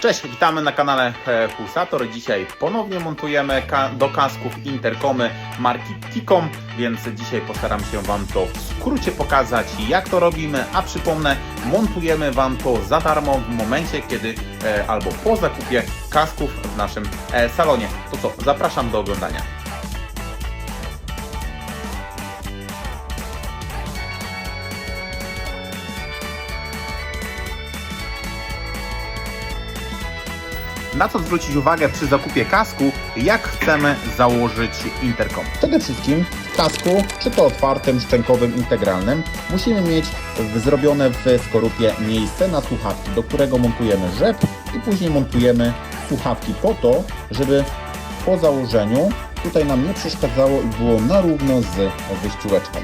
Cześć, witamy na kanale Pulsator. Dzisiaj ponownie montujemy do kasków interkomy marki Ticom, więc dzisiaj postaram się Wam to w skrócie pokazać, jak to robimy, a przypomnę, montujemy Wam to za darmo w momencie, kiedy e, albo po zakupie kasków w naszym e, salonie. To co, zapraszam do oglądania. Na co zwrócić uwagę przy zakupie kasku, jak chcemy założyć interkom? Przede wszystkim w kasku, czy to otwartym, szczękowym, integralnym, musimy mieć zrobione w skorupie miejsce na słuchawki, do którego montujemy rzep i później montujemy słuchawki po to, żeby po założeniu tutaj nam nie przeszkadzało i było na równo z wyściółeczką.